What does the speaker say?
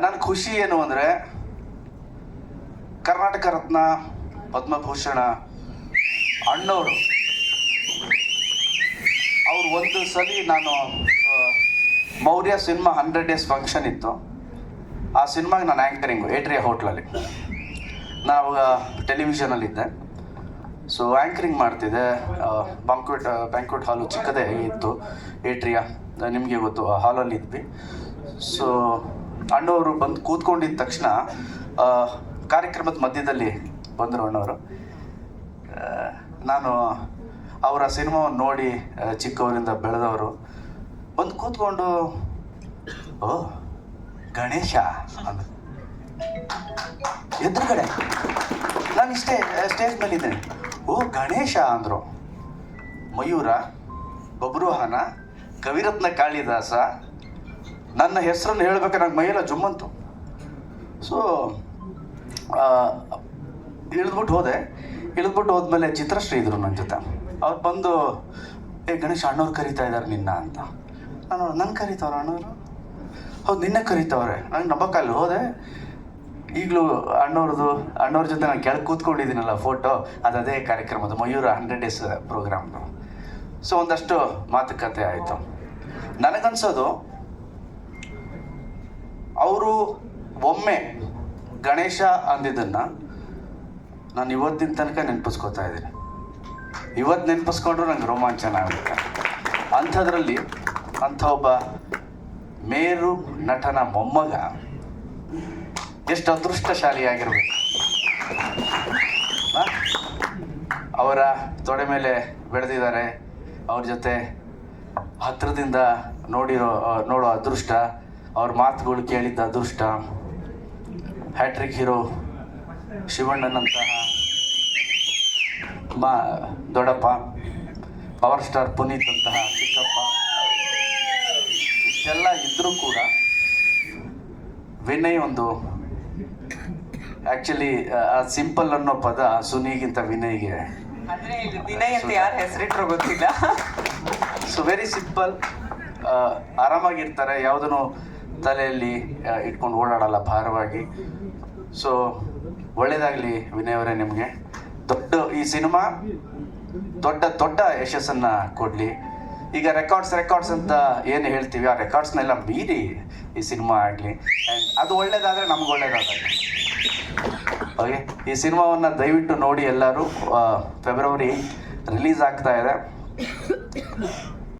ನನ್ನ ಖುಷಿ ಏನು ಅಂದರೆ ಕರ್ನಾಟಕ ರತ್ನ, ಪದ್ಮಭೂಷಣ ಅಣ್ಣವರು ಅವ್ರು ಒಂದು ಸಲ ನಾನು Maurya cinema hundred days function ಇತ್ತು. ಆ ಸಿನಿಮಾಗೆ ನಾನು ಆ್ಯಂಕರಿಂಗು ಏಟ್ರಿಯ ಹೋಟ್ಲಲ್ಲಿ. ನಾವು ಟೆಲಿವಿಷನಲ್ಲಿದ್ದೆ ಸೊ ಆ್ಯಂಕರಿಂಗ್ ಮಾಡ್ತಿದ್ದೆ. ಬಂಕ್ವೆಟ್ ಬ್ಯಾಂಕ್ವೆಟ್ ಹಾಲು ಚಿಕ್ಕದೇ ಇತ್ತು. ಏಟ್ರಿಯಾ ನಿಮಗೆ ಗೊತ್ತು ಹಾಲಲ್ಲಿ ಇದ್ವಿ ಸೊ ಅಣ್ಣವರು ಬಂದು ಕೂತ್ಕೊಂಡಿದ್ದ ತಕ್ಷಣ ಕಾರ್ಯಕ್ರಮದ ಮಧ್ಯದಲ್ಲಿ ಬಂದರು ಅಣ್ಣವರು. ನಾನು ಅವರ ಸಿನಿಮಾವನ್ನು ನೋಡಿ ಚಿಕ್ಕವರಿಂದ ಬೆಳೆದವರು ಬಂದು ಕೂತ್ಕೊಂಡು, ಓ, ಗಣೇಶ ಅಂದ ಎದುರುಗಡೆ ನಾನು ಇಷ್ಟೇ ಸ್ಟೇಜ್ ಮೇಲೆ ಇದ್ದೇನೆ. ಓ, ಗಣೇಶ ಅಂದರು. ಮಯೂರ, ಬಬ್ರುಹಾನ, ಕವಿರತ್ನ ಕಾಳಿದಾಸ ನನ್ನ ಹೆಸರನ್ನು ಹೇಳ್ಬೇಕಾದ್ರೆ ನಂಗೆ ಮೈಯೆಲ್ಲ ಜುಮ್ಮಂತು. ಸೊ ಇಳಿದ್ಬಿಟ್ಟು ಹೋದೆ. ಇಳಿದ್ಬಿಟ್ಟು ಹೋದ್ಮೇಲೆ ಚಿತ್ರಶ್ರೀ ಇದ್ರು ನನ್ನ ಜೊತೆ. ಅವ್ರು ಬಂದು, ಏ ಗಣೇಶ್, ಅಣ್ಣವ್ರು ಕರೀತಾ ಇದ್ದಾರೆ ನಿನ್ನ ಅಂತ. ನಾನು ನನ್ನ ಕರೀತವ್ರ ಅಣ್ಣವರು? ಹೌದು, ನಿನ್ನೆ ಕರೀತವ್ರೆ. ನಂಗೆ ನಂಬಕ್ಕಲ್ಲಿ ಹೋದೆ. ಈಗಲೂ ಅಣ್ಣವ್ರದ್ದು, ಅಣ್ಣವ್ರ ಜೊತೆ ನಾನು ಕೆಳಗೆ ಕೂತ್ಕೊಂಡಿದ್ದೀನಲ್ಲ ಫೋಟೋ ಅದು ಅದೇ ಕಾರ್ಯಕ್ರಮದ Mayura hundred days program so ಒಂದಷ್ಟು ಮಾತುಕತೆ ಆಯಿತು. ನನಗನ್ಸೋದು ಅವರು ಒಮ್ಮೆ ಗಣೇಶ ಅಂದಿದ್ದನ್ನ ನಾನು ಇವತ್ತಿನ ತನಕ ನೆನಪಿಸ್ಕೋತಾ ಇದ್ದೀನಿ. ಇವತ್ತು ನೆನಪಿಸ್ಕೊಂಡ್ರು ನಂಗೆ ರೋಮಾಂಚನ ಆಗುತ್ತೆ. ಅಂಥದ್ರಲ್ಲಿ ಅಂಥ ಒಬ್ಬ ಮೇರು ನಟನ ಮೊಮ್ಮಗ ಎಷ್ಟು ಅದೃಷ್ಟಶಾಲಿಯಾಗಿರ್ಬೇಕು? ಅವರ ತೊಡೆ ಮೇಲೆ ಬೆಳೆದಿದ್ದಾರೆ. ಅವ್ರ ಜೊತೆ ಹತ್ತಿರದಿಂದ ನೋಡಿರೋ, ನೋಡೋ ಅದೃಷ್ಟ ಅವ್ರ ಮಾತುಗಳು ಕೇಳಿದ್ದ ಅದೃಷ್ಟ. ಹ್ಯಾಟ್ರಿಕ್ ಹೀರೋ ಶಿವಣ್ಣನಂತಹ ಮಾ ದೊಡ್ಡಪ್ಪ ಪವರ್ ಸ್ಟಾರ್ ಪುನೀತ್ ಅಂತಹ ಚಿಕ್ಕಪ್ಪ. ಇಷ್ಟೆಲ್ಲ ಇದ್ದರೂ ಕೂಡ ವಿನಯ್ ಒಂದು ಆ್ಯಕ್ಚುಲಿ ಸಿಂಪಲ್ ಅನ್ನೋ ಪದ ಸುನಿಗಿಂತ ವಿನಯ್ಗೆ. ವಿನಯ್ ಅಂತ ಯಾರು ಹೆಸರಿಟ್ರು ಗೊತ್ತಿಲ್ಲ. ಸೊ ವೆರಿ ಸಿಂಪಲ್ ಆರಾಮಾಗಿರ್ತಾರೆ. ಯಾವುದನ್ನು ತಲೆಯಲ್ಲಿ ಇಟ್ಕೊಂಡು ಓಡಾಡಲ್ಲ ಭಾರವಾಗಿ. ಸೊ ಒಳ್ಳೇದಾಗಲಿ ವಿನಯ್ ಅವರೇ ನಿಮಗೆ. ದೊಡ್ಡ ಈ ಸಿನಿಮಾ ದೊಡ್ಡ ದೊಡ್ಡ ಯಶಸ್ಸನ್ನ ಕೊಡಲಿ. ಈಗ ರೆಕಾರ್ಡ್ಸ್ ರೆಕಾರ್ಡ್ಸ್ ಅಂತ ಏನು ಹೇಳ್ತೀವಿ, ಆ ರೆಕಾರ್ಡ್ಸ್ನೆಲ್ಲ ಮೀರಿ ಈ ಸಿನಿಮಾ ಆಗಲಿ. ಆ್ಯಂಡ್ ಅದು ಒಳ್ಳೇದಾದರೆ ನಮ್ಗೆ ಒಳ್ಳೇದಾಗಲಿ. ಓಕೆ ಈ ಸಿನಿಮಾವನ್ನು ದಯವಿಟ್ಟು ನೋಡಿ ಎಲ್ಲರೂ ಫೆಬ್ರವರಿ ರಿಲೀಸ್ ಆಗ್ತಾ ಇದೆ.